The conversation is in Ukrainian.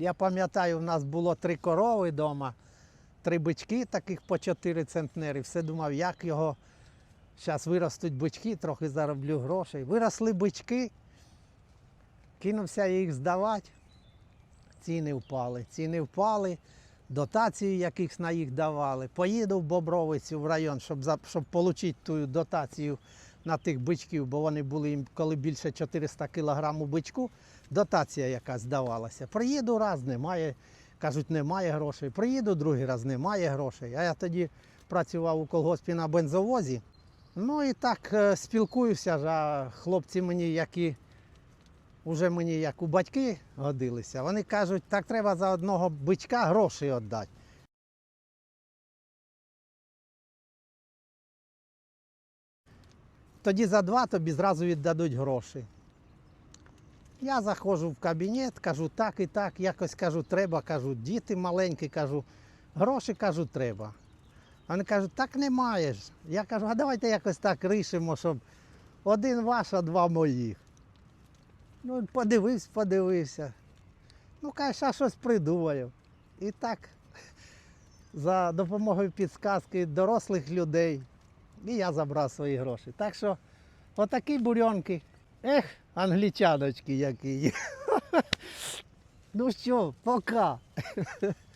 Я пам'ятаю, у нас було три корови вдома, три бички таких по 4 центнери. Все думав, як його зараз виростуть бички, трохи зароблю грошей. Виросли бички, кинувся їх здавати. Ціни впали. Ціни впали, дотації якихось на їх давали. Поїду в Бобровицю в район, щоб, щоб отримати ту дотацію на тих бичків, бо вони були їм, коли більше 400 кг бичку, дотація якась давалася. Приїду раз, немає, кажуть, немає грошей. Приїду другий раз, немає грошей. А я тоді працював у колгоспі на бензовозі. Ну і так е, спілкуюся, а хлопці мені, які вже мені як у батьки годилися, вони кажуть, так треба за одного бичка гроші віддати. Тоді за два тобі зразу віддадуть гроші. Я заходжу в кабінет, кажу так і так, якось кажу, треба, кажу, діти маленькі, кажу, гроші кажу, треба. Вони кажуть, так немає ж. Я кажу, а давайте якось так рішимо, щоб один ваш, а два моїх. Ну, подивився, подивився. Ну, каже, а щось придумаю. І так, за допомогою підсказки дорослих людей, і я забрав свої гроші. Так що, отакі бурьонки. Ех, англічаночки які. Ну що, пока.